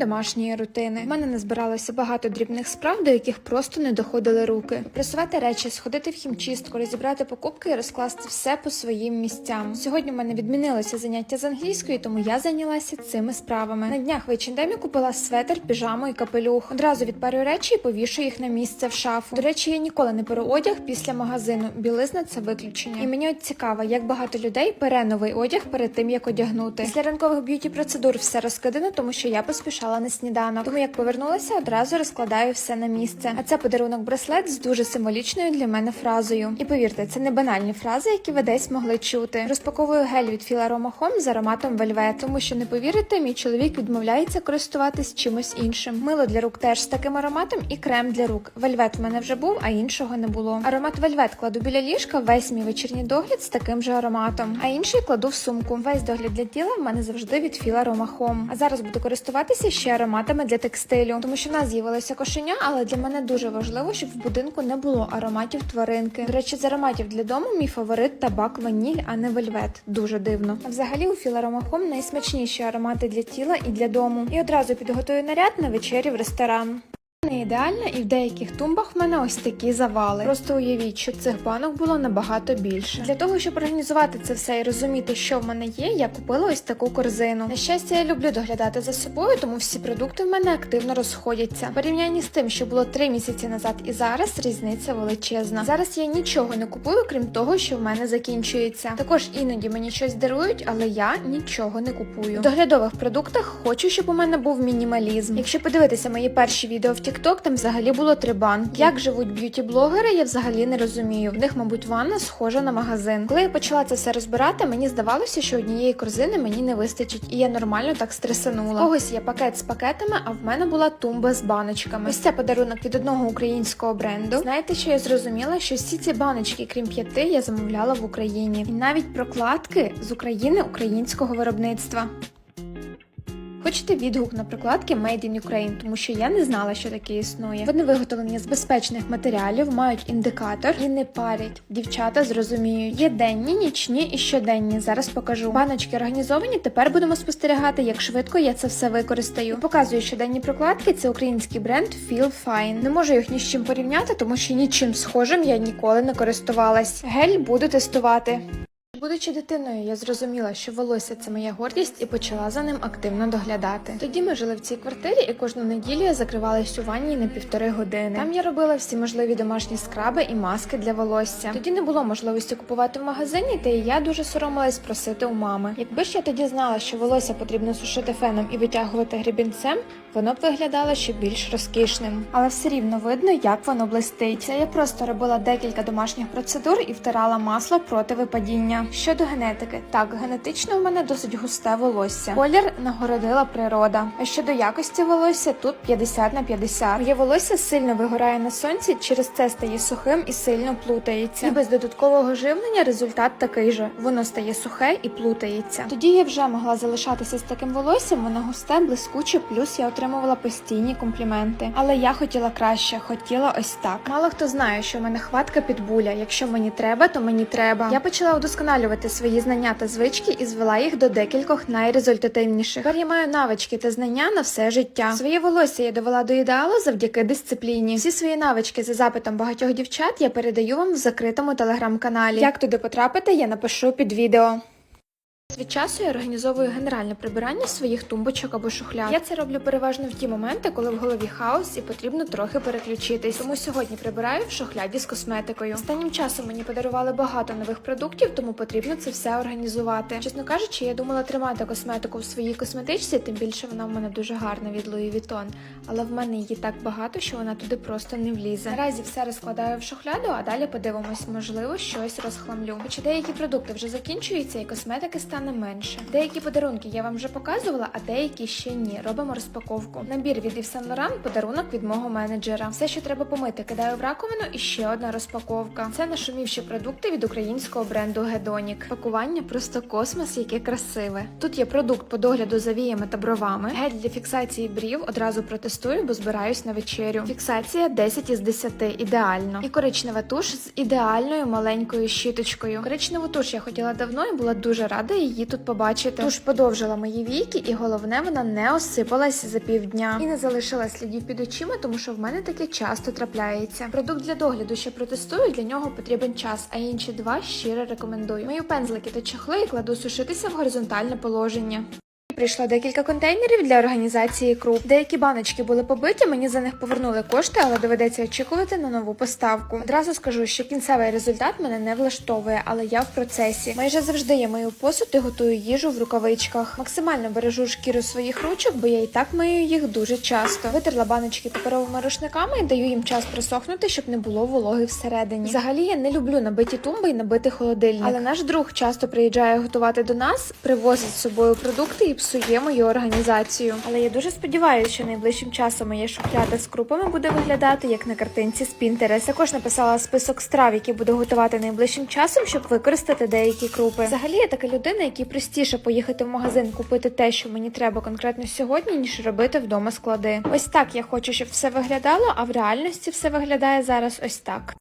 домашньої рутини. У мене не збиралося багато дрібних справ, до яких просто не доходили руки. Пресувати речі, сходити в хімчистку, розібрати покупки і розкласти все по своїм місцям. Сьогодні в мене відмінилося заняття з англійської, тому я зайнялася цими справами. На днях в H&M купила светр, піжаму і капелюх. Одразу відпарю речі і повішу їх на місце в шафу. До речі, я ніколи не беру одяг після магазину. Білизна це виключення. І мені от цікаво, як багато людей бере новий одяг перед тим, як одягнути. Після ранкових б'юті процедур все розкидано, тому що я поспішала на сніданок. Тому як повернулася, одразу розкладаю все на місце. А це подарунок браслет з дуже символічною для мене фразою. І повірте, це не банальні фрази, які ви десь могли чути. Розпаковую гель від Філа Рома з ароматом вельвет, тому що не повірите, мій чоловік відмовляється користуватись чимось іншим. Мило для рук теж з таким ароматом і крем для рук. Вельвет в мене вже був, а іншого не було. Аромат вельвет кладу біля ліжка, весь мій вечірній догляд з таким же ароматом. А інший кладу в сумку. Весь догляд для тіла в мене завжди від Філа Рома Home. А зараз буду користуватися ще ароматами для текстилю, тому що в нас з'явилося кошеня, але для мене дуже важливо, щоб в будинку не було ароматів тваринки. До речі, з ароматів для дому мій фаворит табак ваніль, а не вельвет. Дуже дивно. Взагалі у філаромахом найсмачніші аромати для тіла і для дому. І одразу підготую наряд на вечері в ресторан. Не ідеальна, і в деяких тумбах в мене ось такі завали. Просто уявіть, що цих банок було набагато більше. Для того, щоб організувати це все і розуміти, що в мене є, я купила ось таку корзину. На щастя, я люблю доглядати за собою, тому всі продукти в мене активно розходяться. В порівнянні з тим, що було три місяці назад і зараз, різниця величезна. Зараз я нічого не купую, крім того, що в мене закінчується. Також іноді мені щось дарують, але я нічого не купую. В доглядових продуктах хочу, щоб у мене був мінімалізм. Якщо подивитися мої перші відео в TikTok, там взагалі було три банки. Як живуть б'юті-блогери, я взагалі не розумію. В них, мабуть, ванна схожа на магазин. Коли я почала це все розбирати, мені здавалося, що однієї корзини мені не вистачить, і я нормально так стресанула. Когось є пакет з пакетами, а в мене була тумба з баночками. Ось це подарунок від одного українського бренду. Знаєте, що я зрозуміла, що всі ці баночки, крім п'яти, я замовляла в Україні, і навіть прокладки з України українського виробництва. Хочете відгук на прокладки Made in Ukraine, тому що я не знала, що таке існує. Вони виготовлені з безпечних матеріалів, мають індикатор і не парять. Дівчата зрозуміють. Є денні, нічні і щоденні. Зараз покажу. Баночки організовані. Тепер будемо спостерігати, як швидко я це все використаю. Показую щоденні прокладки. Це український бренд Feel Fine. Не можу їх ні з чим порівняти, тому що нічим схожим я ніколи не користувалась. Гель буду тестувати. Будучи дитиною, я зрозуміла, що волосся це моя гордість і почала за ним активно доглядати. Тоді ми жили в цій квартирі, і кожну неділю я закривалась у ванні на півтори години. Там я робила всі можливі домашні скраби і маски для волосся. Тоді не було можливості купувати в магазині, та і я дуже соромилась просити у мами. Якби ж я тоді знала, що волосся потрібно сушити феном і витягувати гребінцем, воно б виглядало ще більш розкішним. Але все рівно видно, як воно блистить. Це я просто робила декілька домашніх процедур і втирала масло проти випадіння. Щодо генетики, так генетично в мене досить густе волосся. Колір нагородила природа. А щодо якості волосся, тут 50 на 50. Моє волосся сильно вигорає на сонці, через це стає сухим і сильно плутається. І без додаткового живлення результат такий же: воно стає сухе і плутається. Тоді я вже могла залишатися з таким волоссям, воно густе, блискуче, плюс я отримувала постійні компліменти. Але я хотіла краще, хотіла ось так. Мало хто знає, що в мене хватка підбуля. Якщо мені треба, то мені треба. Я почала удосконалювати свої знання та звички і звела їх до декількох найрезультативніших. Тепер я маю навички та знання на все життя. Своє волосся я довела до ідеалу завдяки дисципліні. Всі свої навички за запитом багатьох дівчат я передаю вам в закритому телеграм-каналі. Як туди потрапити, я напишу під відео. Від часу я організовую генеральне прибирання своїх тумбочок або шухляд. Я це роблю переважно в ті моменти, коли в голові хаос і потрібно трохи переключитись. Тому сьогодні прибираю в шухляді з косметикою. Останнім часом мені подарували багато нових продуктів, тому потрібно це все організувати. Чесно кажучи, я думала тримати косметику в своїй косметичці, тим більше вона в мене дуже гарна від Louis Vuitton. Але в мене її так багато, що вона туди просто не влізе. Наразі все розкладаю в шухляду, а далі подивимось, можливо, щось розхламлю. Хоча деякі продукти вже закінчуються, і косметики стане менше. Деякі подарунки я вам вже показувала, а деякі ще ні. Робимо розпаковку. Набір від Yves Saint Laurent, подарунок від мого менеджера. Все, що треба помити, кидаю в раковину і ще одна розпаковка. Це нашумівші продукти від українського бренду Hedonic. Пакування просто космос, яке красиве. Тут є продукт по догляду за віями та бровами. Гель для фіксації брів одразу протестую, бо збираюсь на вечерю. Фіксація 10 із 10, ідеально. І коричнева туш з ідеальною маленькою щіточкою. Коричневу туш я хотіла давно і була дуже рада її її тут побачити. Тож подовжила мої віки, і головне, вона не осипалась за півдня і не залишила слідів під очима, тому що в мене таке часто трапляється. Продукт для догляду ще протестую. Для нього потрібен час, а інші два щиро рекомендую. Мою пензлики та чахли кладу сушитися в горизонтальне положення. Прийшло декілька контейнерів для організації круп. Деякі баночки були побиті, мені за них повернули кошти, але доведеться очікувати на нову поставку. Одразу скажу, що кінцевий результат мене не влаштовує, але я в процесі. Майже завжди я мию посуд і готую їжу в рукавичках. Максимально бережу шкіру своїх ручок, бо я і так мию їх дуже часто. Витерла баночки паперовими рушниками і даю їм час просохнути, щоб не було вологи всередині. Взагалі я не люблю набиті тумби і набити холодильник. Але наш друг часто приїжджає готувати до нас, привозить з собою продукти і псує мою організацію. Але я дуже сподіваюся, що найближчим часом моя шухляда з крупами буде виглядати як на картинці з Pinterest. Також написала список страв, які буду готувати найближчим часом, щоб використати деякі крупи. Взагалі я така людина, якій простіше поїхати в магазин купити те, що мені треба конкретно сьогодні, ніж робити вдома склади. Ось так я хочу, щоб все виглядало, а в реальності все виглядає зараз ось так.